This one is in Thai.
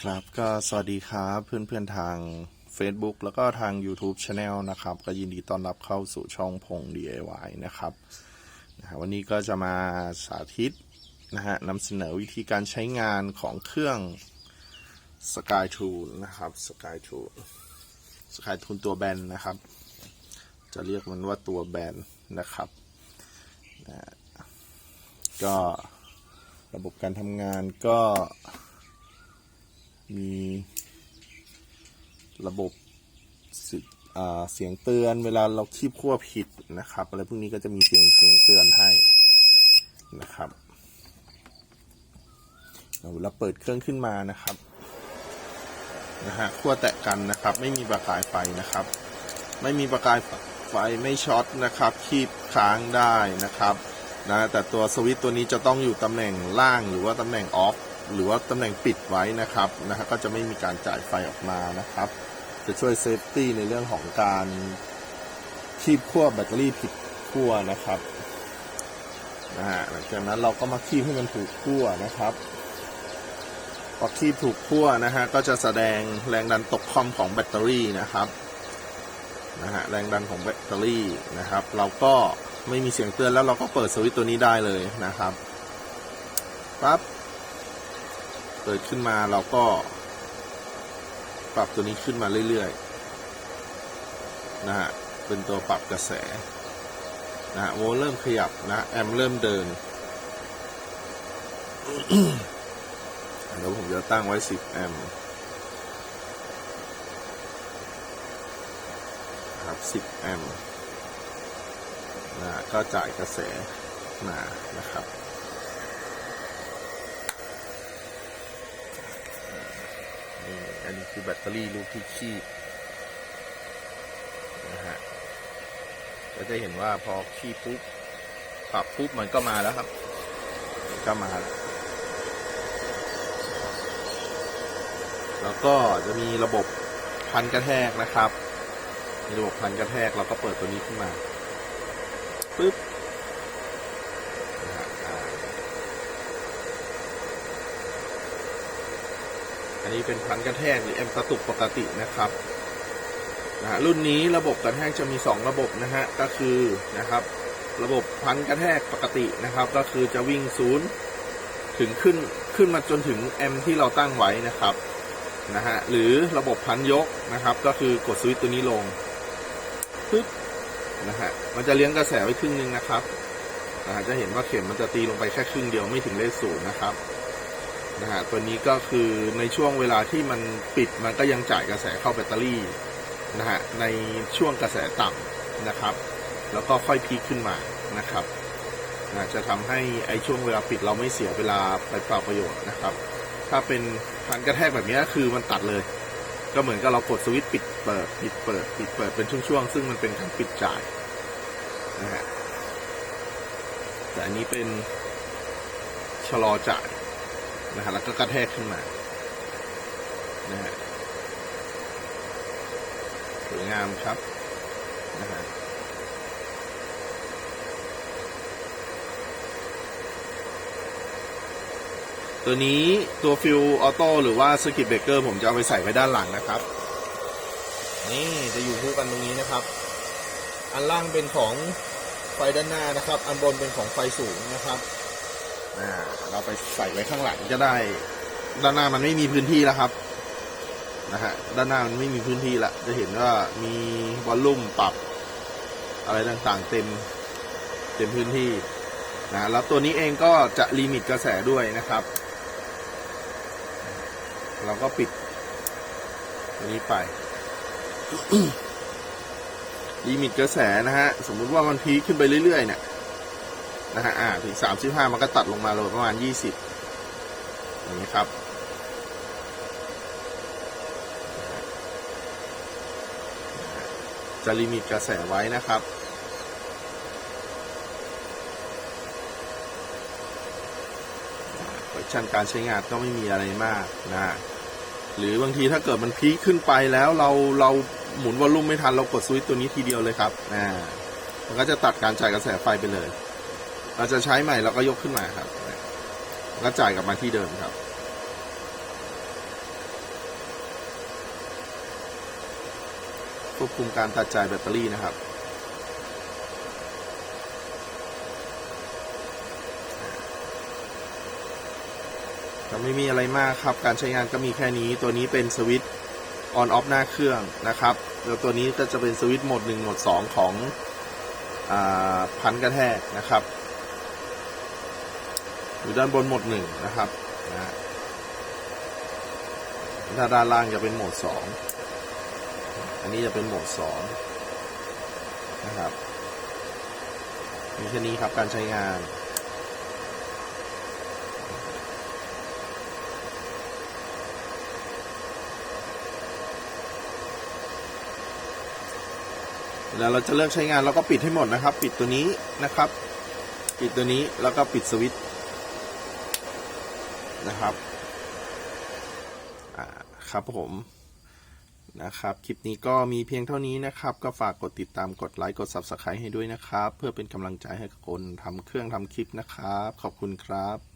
ครับก็สวัสดีครับเพื่อนๆทาง Facebook แล้วก็ทาง YouTube Channel นะครับ ก็ยินดีต้อนรับเข้าสู่ช่องพง DIY นะครับนะฮะวันนี้ก็จะมาสาธิตนะฮะนำเสนอวิธีการใช้งานของเครื่อง Sky Tool นะครับ Sky Tool Sky Tool ตัวแบนนะครับ จะเรียกมันว่าตัวแบนนะครับนะฮะก็ระบบการทำงานก็ มีระบบเสียงเตือนเวลาเราคีบขั้วผิดนะครับ อะไรพวกนี้ก็จะมีเสียงเสียงเตือนให้นะครับเราเปิดเครื่องขึ้นมานะครับนะฮะขั้วแตะกันนะครับ ไม่มีประกายไฟนะครับ ไม่มีประกายไฟไม่ช็อตนะครับ คีบค้างได้นะครับนะแต่ตัวสวิตตัวนี้จะต้องอยู่ตำแหน่งล่างหรือว่าตำแหน่งออฟ หรือว่าตำแหน่งปิดไว้นะครับนะฮะก็จะไม่มีการจ่ายไฟออกมานะครับ จะช่วยเซฟตี้ในเรื่องของการคีบขั้วแบตเตอรี่ผิดขั้วนะครับนะฮะหลังจากนั้นเราก็มาคีบให้มันถูกขั้วนะครับพอคีบถูกขั้วนะฮะก็จะแสดงแรงดันตกคอมของแบตเตอรี่นะครับนะฮะแรงดันของแบตเตอรี่นะครับ เราก็ไม่มีเสียงเตือนแล้วเราก็เปิดสวิตช์ตัวนี้ได้เลยนะครับปั๊บ เปิดขึ้นมาเราก็ ปรับตัวนี้ขึ้นมาเรื่อยๆนะฮะเป็นตัวปรับกระแสนะฮะโวเริ่มขยับนะแอมเริ่มเดินเดี๋ยวผมจะตั้งไว้ 10 แอมป์ครับ 10 แอมป์นะก็จ่ายกระแสมานะครับ นี่อันนี้ คือแบตเตอรี่ลูกที่คีบนะฮะก็จะเห็นว่าพอคีบปุ๊บปรับปุ๊บมันก็มาแล้วครับ ก็มาแล้วแล้วก็จะมีระบบพันกระแทกนะครับ มีระบบพันกระแทกเราก็เปิดตัวนี้ขึ้นมาปุ๊บนะฮะอ่า อันนี้เป็นพันกระแทกหรือแอมกระตุกปกตินะครับนะฮะรุ่นนี้ระบบกระแทกจะมี 2 ระบบนะฮะก็คือนะครับ ระบบพันกระแทกปกตินะครับ ก็คือจะวิ่งศูนย์ถึงขึ้นขึ้นมาจนถึงแอมที่เราตั้งไว้นะครับนะฮะหรือระบบพันยกนะครับ ก็คือกดสวิตช์ตัวนี้ลงปึ๊บนะฮะมันจะเลี้ยงกระแสไว้ครึ่งหนึงนะครับนะฮะจะเห็นว่าเข็มมันจะตีลงไปแค่ครึ่งเดียวไม่ถึงเลขศูนย์นะครับ นะฮะตัวนี้ก็คือในช่วงเวลาที่มันปิดมันก็ยังจ่ายกระแสเข้าแบตเตอรี่นะฮะในช่วงกระแสต่ำนะครับ แล้วก็ค่อยพีคขึ้นมานะครับนะจะทำให้ไอช่วงเวลาปิดเราไม่เสียเวลาไปเปล่าประโยชน์นะครับ ถ้าเป็นพันกระแทกแบบนี้คือมันตัดเลย ก็เหมือนกับเรากดสวิตช์ปิดเปิดปิดเปิดปิดเปิดเป็นช่วงๆซึ่งมันเป็นการปิดจ่ายนะฮะแต่อันนี้เป็นชะลอจ่าย นะฮะแล้วก็กระแทกขึ้นมานะฮะสวยงามครับนะฮะตัวนี้ตัวฟิลออโต้หรือว่าสกิ t เบเกอร์ผมจะเอาไปใส่ไว้ด้านหลังนะครับ นี่จะอยู่คู่กันตรงนี้นะครับ อันล่างเป็นของไฟด้านหน้านะครับ อันบนเป็นของไฟสูงนะครับ เราไปใส่ไว้ข้างหลังจะได้ ด้านหน้ามันไม่มีพื้นที่แล้วครับนะฮะด้านหน้ามันไม่มีพื้นที่ละจะเห็นว่ามีวอลลุ่มปรับ อะไรต่างๆ เต็มเต็มพื้นที่นะแล้วตัวนี้เองก็จะลิมิตกระแสด้วยนะครับ เราก็ปิดตัวนี้ไปลิมิตกระแสนะฮะ สมมุติว่ามันพีคขึ้นไปเรื่อยๆ เนี่ย นะฮะอ่าถึงสามสิบห้ามันก็ตัดลงมาเลยประมาณยี่สิบอย่างนี้ครับจะลิมิตกระแสไว้นะครับฟังก์ชันการใช้งานก็ไม่มีอะไรมากนะ หรือบางทีถ้าเกิดมันพีคขึ้นไปแล้วเราเราหมุนวอลลุ่มไม่ทันเรากดสวิตช์ตัวนี้ทีเดียวเลยครับอ่ามันก็จะตัดการจ่ายกระแสไฟไปเลย เราจะใช้ใหม่แล้วก็ยกขึ้นมาครับแล้วจ่ายกลับมาที่เดิมครับ ควบคุมการตัดจ่ายแบตเตอรี่นะครับ ก็ไม่มีอะไรมากครับ การใช้งานก็มีแค่นี้ ตัวนี้เป็นสวิตช์ออนออฟหน้าเครื่องนะครับ แล้วตัวนี้ก็จะเป็นสวิตช์โหมดหนึ่โหมดสองของอพันกระแทกนะครับ อยู่ด้านบนหมด1นะครับนะถ้าด้านล่างจะเป็นโหมด2อันนี้จะเป็นโหมด2นะครับมีแค่นี้ครับการใช้งานแล้วเราจะเลิกใช้งานเราก็ปิดให้หมดนะครับ ปิดตัวนี้นะครับ ปิดตัวนี้แล้วก็ปิดสวิตช์ นะครับอ่าครับผมนะครับ คลิปนี้ก็มีเพียงเท่านี้นะครับ ก็ฝากกดติดตามกดไลค์กด Subscribe ให้ด้วยนะครับ เพื่อเป็นกำลังใจให้กับคนทำเครื่องทำคลิปนะครับ ขอบคุณครับ